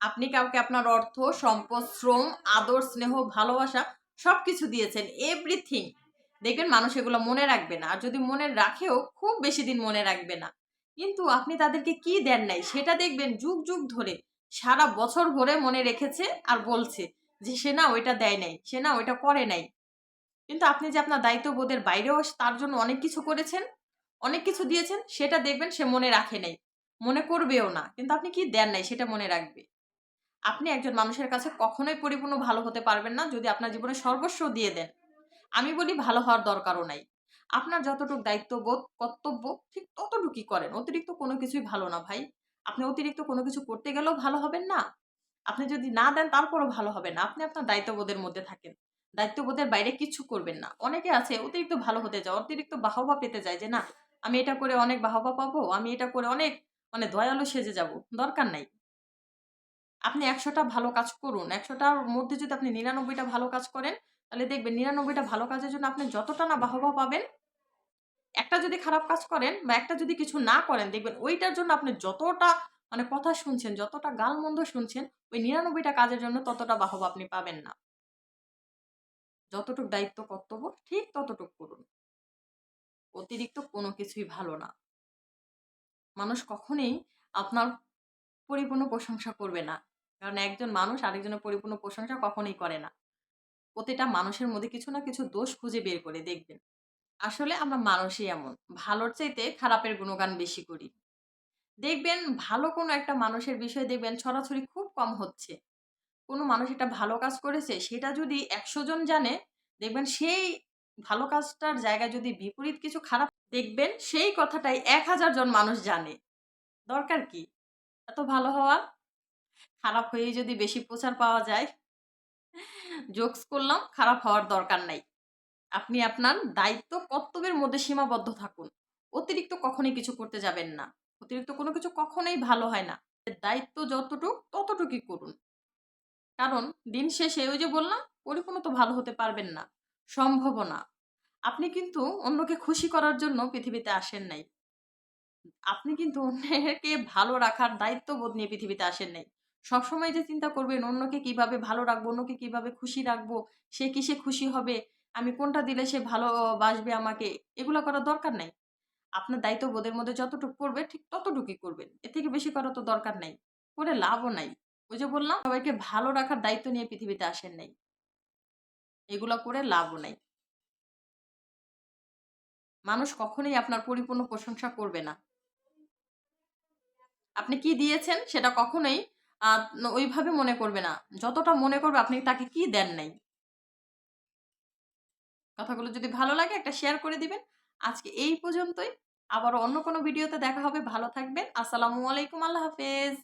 আপনি কাউকে আপনার অর্থ, সম্পদ, শ্রম, আদর, স্নেহ, ভালোবাসা সব কিছু দিয়েছেন এভরিথিং দেখবেন মানুষ এগুলো মনে রাখবে না। আর যদি মনে রাখেও, খুব বেশি দিন মনে রাখবে না। কিন্তু আপনি তাদেরকে কি দেন নাই, সেটা দেখবেন যুগ যুগ ধরে সারা বছর ভরে মনে রেখেছে আর বলছে যে, সে না ওইটা দেয় নাই, সে না ওইটা করে নাই। কিন্তু আপনি যে আপনার দায়িত্ববোধের বাইরেও তার জন্য অনেক কিছু করেছেন, অনেক কিছু দিয়েছেন, সেটা দেখবেন সে মনে রাখে নাই। মনে করবেও না। কিন্তু আপনি কি দেন নাই, সেটা মনে রাখবে। আপনি একজন মানুষের কাছে কখনোই পরিপূর্ণ ভালো হতে পারবেন না যদি আপনার জীবনে সর্বস্ব দিয়ে দেন। আমি বলি ভালো হওয়ার দরকারও নাই। আপনার যতটুকু দায়িত্ববোধ, কর্তব্য, ঠিক ততটুকুই করেন। অতিরিক্ত কোনো কিছুই ভালো না ভাই। আপনি অতিরিক্ত কোনো কিছু করতে গেলেও ভালো হবেন না। আপনি যদি না দেন তারপরও ভালো হবে না। আপনি আপনার দায়িত্ববোধের মধ্যে থাকেন। দায়িত্ববোধের বাইরে কিছু করবেন না। অনেকে আছে অতিরিক্ত ভালো হতে যায়, অতিরিক্ত বাহবা পেতে যায় যে, না, আমি এটা করে অনেক বাহবা পাবো, আমি এটা করে অনেক মানে দয়ালু সেজে যাব। দরকার নাই। আপনি একশোটা ভালো কাজ করুন, একশোটার মধ্যে যদি আপনি নিরানব্বইটা ভালো কাজ করেন, তাহলে দেখবেন নিরানব্বইটা ভালো কাজের জন্য আপনি যতটা না বাহবা পাবেন, একটা যদি খারাপ কাজ করেন বা একটা যদি কিছু না করেন, দেখবেন ওইটার জন্য আপনি যতটা মানে কথা শুনছেন, যতটা গালমন্দ শুনছেন, ওই নিরানব্বইটা কাজের জন্য ততটা বাহবা আপনি পাবেন না। যতটুক দায়িত্ব কর্তব্য, ঠিক ততটুক করুন। অতিরিক্ত কোনো কিছুই ভালো না। মানুষ কখনোই আপনার পরিপূর্ণ প্রশংসা করবে না। কারণ একজন মানুষ আরেকজনের পরিপূর্ণ প্রশংসা কখনোই করে না। প্রতিটা মানুষের মধ্যে কিছু না কিছু দোষ খুঁজে বের করে, দেখবেন। আসলে আমরা মানুষই এমন। ভালোর চাইতে খারাপের গুণগান বেশি করি। দেখবেন ভালো কোনো একটা মানুষের বিষয়ে দেখবেন ছড়াছড়ি খুব কম হচ্ছে। কোনো মানুষ একটা ভালো কাজ করেছে, সেটা যদি একশো জন জানে, দেখবেন সেই ভালো কাজটার জায়গায় যদি বিপরীত কিছু খারাপ, দেখবেন সেই কথাটাই এক হাজার জন মানুষ জানে। দরকার কি? এত ভালো হওয়া খারাপ হয়েই যদি বেশি প্রচার পাওয়া যায় জোকস করলাম, খারাপ হওয়ার দরকার নাই। আপনি আপনার দায়িত্ব কর্তব্যের মধ্যে সীমাবদ্ধ থাকুন। অতিরিক্ত কখনোই কিছু করতে যাবেন না। অতিরিক্ত কোনো কিছু কখনোই ভালো হয় না। দায়িত্ব যতটুক, ততটুকুই করুন। কারণ দিন শেষে ওই যে বললাম, পরিপূর্ণ তো ভালো হতে পারবেন না। সম্ভব না। আপনি কিন্তু অন্যকে খুশি করার জন্য পৃথিবীতে আসেন নাই। আপনি কিন্তু অন্যকে ভালো রাখার দায়িত্ববোধ নিয়ে পৃথিবীতে আসেন নাই। সবসময় যে চিন্তা করবেন, অন্যকে কীভাবে ভালো রাখব, অন্যকে কীভাবে খুশি রাখব, সে কিসে খুশি হবে, আমি কোনটা দিলে সে ভালোবাসবে আমাকে, এগুলো করার দরকার নাই। আপনার দায়িত্ববোধের মধ্যে যতটুকু করবে, ঠিক ততটুকুই করবেন, এর থেকে বেশি করা তো দরকার নাই, করে লাভও নাই। ওই যে বললাম, সবাইকে ভালো রাখার দায়িত্ব নিয়ে পৃথিবীতে আসেন নাই। এগুলো করে লাভও নাই। মানুষ কখনোই আপনার পরিপূর্ণ প্রশংসা করবে না। আপনি কি দিয়েছেন সেটা কখনোই ওইভাবে মনে করবে না। যতটা মনে করবে আপনি তাকে কি দেন নাই। কথাগুলো যদি ভালো লাগে একটা শেয়ার করে দিবেন। আজকে এই পর্যন্তই। আবার অন্য কোনো ভিডিওতে দেখা হবে। ভালো থাকবেন। আসসালামু আলাইকুম। আল্লাহ হাফেজ।